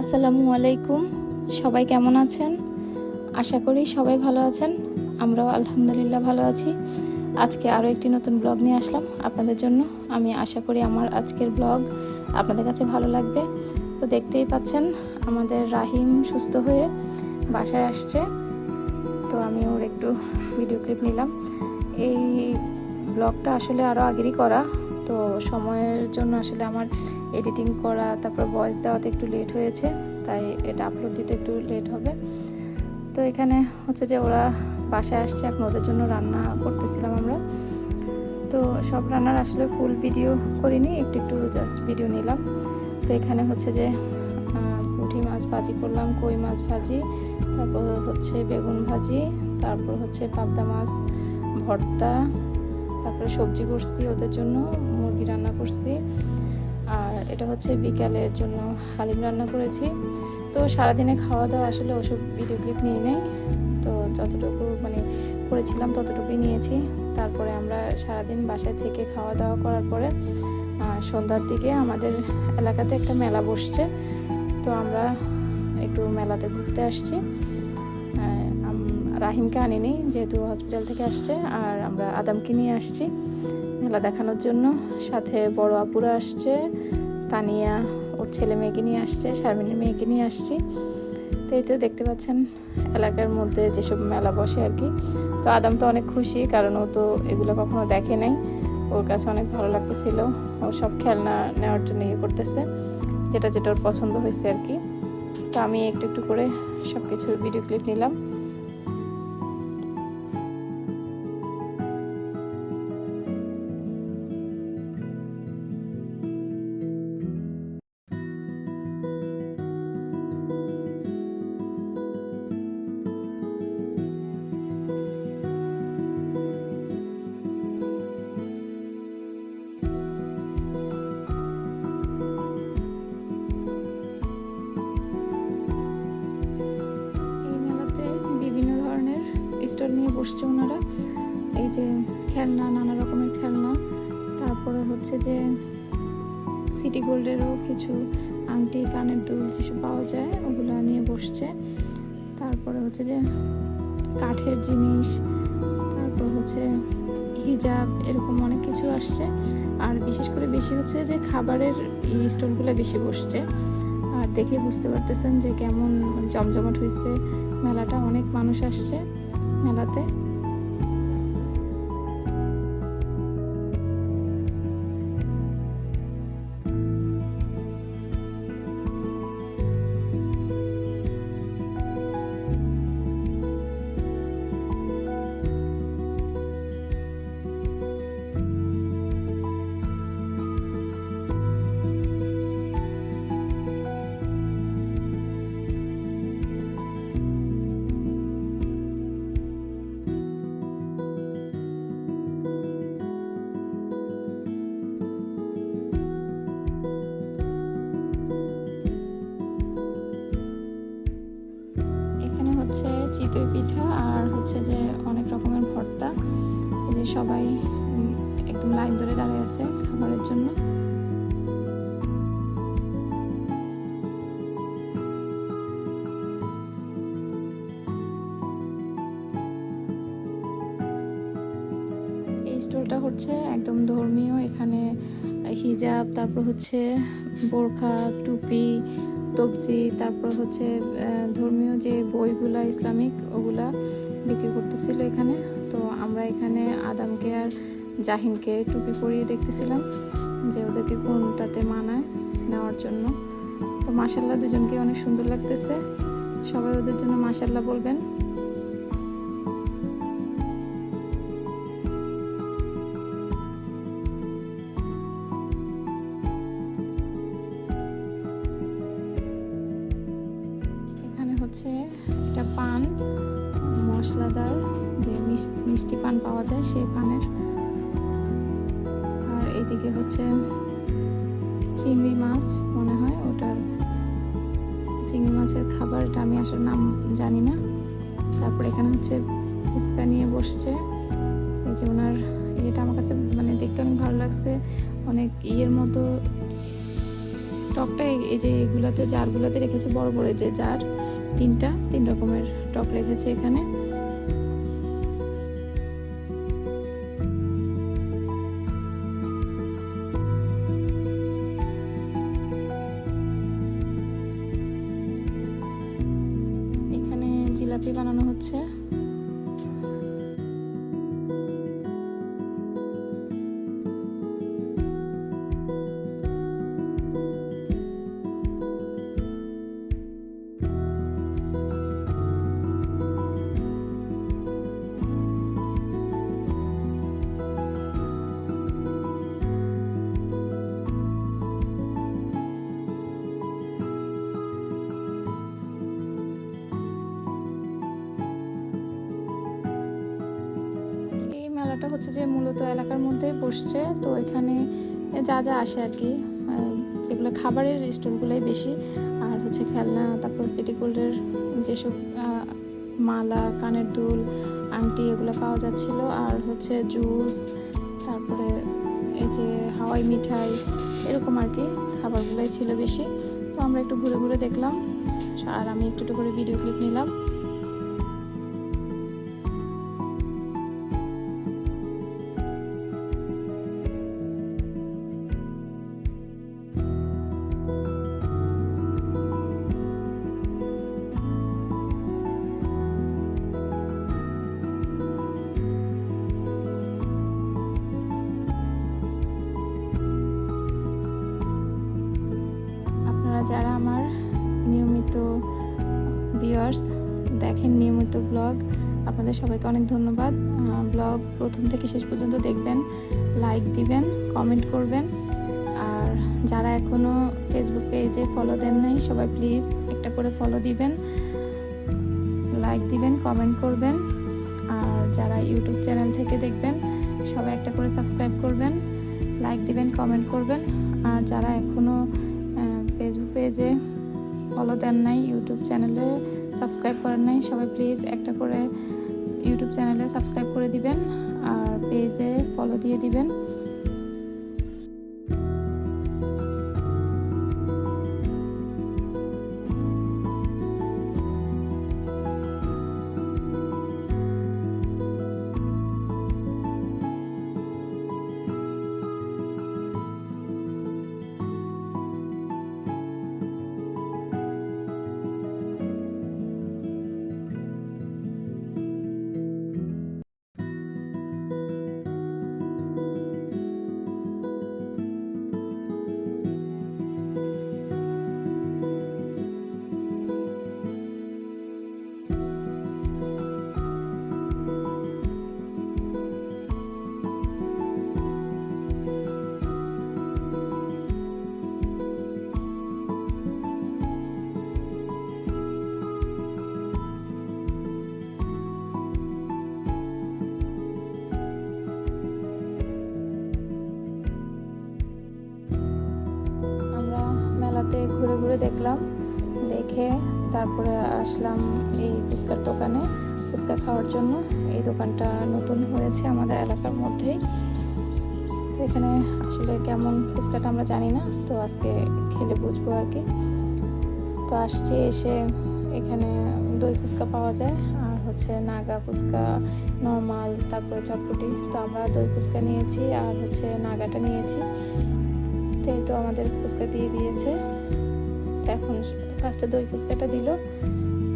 আসসালামু আলাইকুম। সবাই কেমন আছেন? আশা করি সবাই ভালো আছেন। আমরাও আলহামদুলিল্লাহ ভালো আছি। আজকে আরও একটি নতুন ব্লগ নিয়ে আসলাম আপনাদের জন্য। আমি আশা করি আমার আজকের ব্লগ আপনাদের কাছে ভালো লাগবে। তো দেখতেই পাচ্ছেন, আমাদের রাহিম সুস্থ হয়ে বাসায় আসছে। তো আমি ওর একটু ভিডিও ক্লিপ নিলাম। এই ব্লগটা আসলে আরও আগেরই করা। তো সময়ের জন্য আসলে আমার এডিটিং করা, তারপর ভয়েস দেওয়াতে একটু লেট হয়েছে, তাই এটা আপলোড দিতে একটু লেট হবে। তো এখানে হচ্ছে যে ওরা বাসায় আসছে, এখন ওদের জন্য রান্না করতেছিলাম আমরা। তো সব রান্নার আসলে ফুল ভিডিও করিনি, একটু একটু জাস্ট ভিডিও নিলাম। তো এখানে হচ্ছে যে পুঁটি মাছ ভাজি করলাম, কই মাছ ভাজি, তারপর হচ্ছে বেগুন ভাজি, তারপর হচ্ছে পাবদা মাছ, ভর্তা, তারপরে সবজি করছি ওদের জন্য। মুরগি রান্না করছি। আর এটা হচ্ছে বিকালের জন্য হালিম রান্না করেছি। তো সারাদিনে খাওয়া দাওয়া আসলে ওসব ভিডিও ক্লিপ নিয়ে নেই। তো যতটুকু মানে করেছিলাম ততটুকুই নিয়েছি। তারপরে আমরা সারাদিন বাসায় থেকে খাওয়া দাওয়া করার পরে সন্ধ্যার দিকে আমাদের এলাকাতে একটা মেলা বসছে। তো আমরা একটু মেলাতে ঘুরতে আসছি। রাহিমকে আনিনি, যেহেতু হসপিটাল থেকে আসছে, আর আমরা আদামকে নিয়ে আসছি মেলা দেখানোর জন্য। সাথে বড় আপুরা আসছে, তানিয়া, ওর ছেলে মেয়েকে নিয়ে আসছে, শারমিনের মেয়েকে নিয়ে আসছি। তো এই তো দেখতে পাচ্ছেন, এলাকার মধ্যে যেসব মেলা বসে আর কি। তো আদাম তো অনেক খুশি, কারণ ও তো এগুলো কখনো দেখে নাই। ওর কাছে অনেক ভালো লাগতেছিল। ও সব খেলনা নেওয়ার জন্য ইয়ে করতেছে, যেটা যেটা ওর পছন্দ হয়েছে আর কি। তো আমি একটু একটু করে সব কিছুর ভিডিও ক্লিপ নিলাম। বসছে ওনারা। এই যে খেলনা, নানা রকমের খেলনা। তারপরে হচ্ছে যে সিটি গোল্ডেরও কিছু আংটি, কানের দুল যেসব পাওয়া যায়, ওগুলো নিয়ে বসছে। তারপরে হচ্ছে যে কাঠের জিনিস, তারপর হচ্ছে হিজাব, এরকম অনেক কিছু আসছে। আর বিশেষ করে বেশি হচ্ছে যে খাবারের স্টলগুলো বেশি বসছে। আর দেখে বুঝতে পারতেছেন যে কেমন জমজমাট হয়েছে মেলাটা অনেক মানুষ আসছে। মেলাতে। হচ্ছে চিতই পিঠা আর হচ্ছে যে অনেক রকমের ভর্তা। যে সবাই একদম লাইন ধরে দাঁড়িয়ে আছে খাবারের জন্য। এই স্টলটা হচ্ছে একদম ধর্মীয়, এখানে হিজাব, তারপর হচ্ছে বোরখা, টুপি তবজি, তারপর হচ্ছে ধর্মীয় যে বইগুলা, ইসলামিক, ওগুলা বিক্রি করতেছিল এখানে। তো আমরা এখানে আদামকে আর জাহিনকে টুপি পরিয়ে দেখতেছিলাম যে ওদেরকে কোনটাতে মানায় নেওয়ার জন্য। তো মাসাল্লাহ দুজনকে অনেক সুন্দর লাগতেছে। সবাই ওদের জন্য মাসাল্লাহ বলবেন। হচ্ছে একটা পান, মশলাদার যে মিষ্টি পান পাওয়া যায় সেই পানের। আর এদিকে হচ্ছে চিংড়ি মাছ মনে হয়, ওটার চিংড়ি মাছের খাবারটা আমি আসলে নাম জানি না। তারপর এখানে হচ্ছে ফুচকা নিয়ে বসছে। এই যে ওনার এটা আমার কাছে মানে দেখতে অনেক ভালো লাগছে। অনেক ইয়ের মতো টকটা এই- যে এগুলাতে, জারগুলাতে রেখেছে বড় বড় যে জার, তিনটা, তিন রকমের টক রেখেছে এখানে। এখানে জিলাপি বানানো হচ্ছে। মেলাটা হচ্ছে যে মূলত এলাকার মধ্যে বসছে। তো এখানে যা যা আসে আর কি যেগুলো খাবারের স্টোরগুলোই বেশি। আর হচ্ছে খেলনা, তারপর সিটি গোল্ডের যেসব মালা, কানের দুল, আংটি এগুলো পাওয়া যাচ্ছিল। আর হচ্ছে জুস তারপরে এই যে হাওয়াই মিঠাই, এরকম আর কি খাবারগুলোই ছিল বেশি। তো আমরা একটু ঘুরে ঘুরে দেখলাম। আর আমি একটু একটু করে ভিডিও ক্লিপ নিলাম। ব্লগ। আপনাদের সবাইকে অনেক ধন্যবাদ। ব্লগ প্রথম থেকে শেষ পর্যন্ত দেখবেন লাইক দিবেন কমেন্ট করবেন। আর যারা এখনও ফেসবুক পেজে ফলো দেন নাই, সবাই প্লিজ একটা করে ফলো দিবেন লাইক দিবেন কমেন্ট করবেন। আর যারা ইউটিউব চ্যানেল থেকে দেখবেন, সবাই একটা করে সাবস্ক্রাইব করবেন লাইক দিবেন কমেন্ট করবেন। আর যারা এখনও ফেসবুক পেজে ফলো দেন নাই ইউটিউব চ্যানেলে সাবস্ক্রাইব করেন নাই, সবাই প্লিজ একটা করে ইউটিউব চ্যানেলে সাবস্ক্রাইব করে দিবেন আর পেজে ফলো দিয়ে দিবেন। ঘুরে দেখলাম। দেখে তারপরে আসলাম এই ফুচকার দোকানে। ফুচকা খাওয়ার জন্য এই দোকানটা নতুন হয়েছে আমাদের এলাকার মধ্যেই। তো এখানে আসলে কেমন ফুচকাটা আমরা জানি না, তো আজকে খেলে বুঝব আর কি। তো আসছি এসে এখানে দই ফুচকা পাওয়া যায়, আর হচ্ছে নাগা ফুচকা, নর্মাল, তারপরে চটপটি। তো আমরা দই ফুচকা নিয়েছি আর হচ্ছে নাগাটা নিয়েছি। তো এই তো আমাদের ফুচকা দিয়ে দিয়েছে। এখন ফার্স্টে দই ফুচকাটা দিল,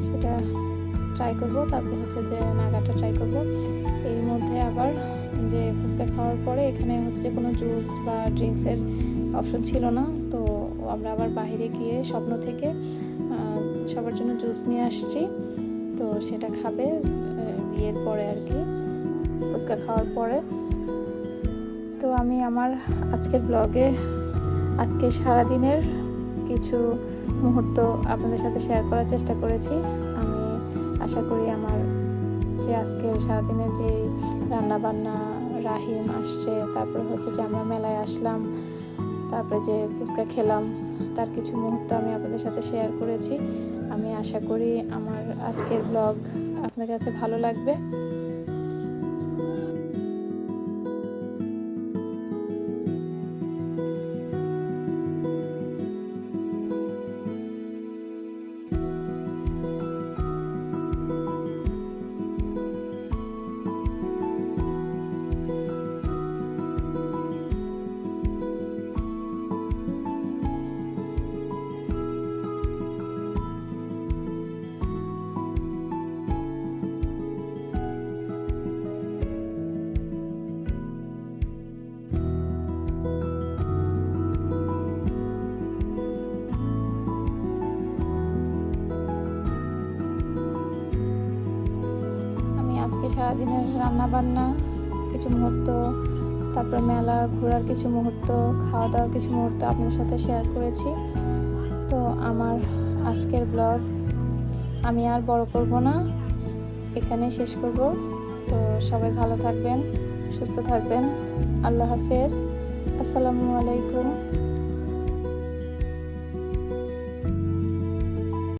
সেটা ট্রাই করব, তারপর হচ্ছে যে নাগাটা ট্রাই করব। এর মধ্যে আবার যে ফুচকা খাওয়ার পরে এখানে হচ্ছে যে কোনো জুস বা ড্রিঙ্কসের অপশন ছিল না, তো আমরা আবার বাইরে গিয়ে স্বপ্ন থেকে সবার জন্য জুস নিয়ে আসছি। তো সেটা খাবে বিয়ের পরে আর কি, ফুচকা খাওয়ার পরে। তো আমি আমার আজকের ব্লগে আজকে সারাদিনের কিছু মুহূর্ত আপনাদের সাথে শেয়ার করার চেষ্টা করেছি। আমি আশা করি আমার যে আজকের সারাদিনের যে রান্না বান্না রাহিম আসছে, তারপরে হচ্ছে যে আমরা মেলায় আসলাম, তারপরে যে ফুচকা খেলাম, তার কিছু মুহূর্ত আমি আপনাদের সাথে শেয়ার করেছি। আমি আশা করি আমার আজকের ব্লগ আপনাদের কাছে ভালো লাগবে। রান্না বান্না কিছু মুহূর্ত, তারপর মেলা, ঘোরার কিছু মুহূর্ত খাওয়া দাওয়ার কিছু মুহূর্ত আপনার সাথে শেয়ার করেছি। তো আমার আজকের ব্লগ আমি আর বড় করব না এখানে শেষ করব। তো সবাই ভালো থাকবেন, সুস্থ থাকবেন। আল্লাহ হাফেজ। আসসালামু আলাইকুম।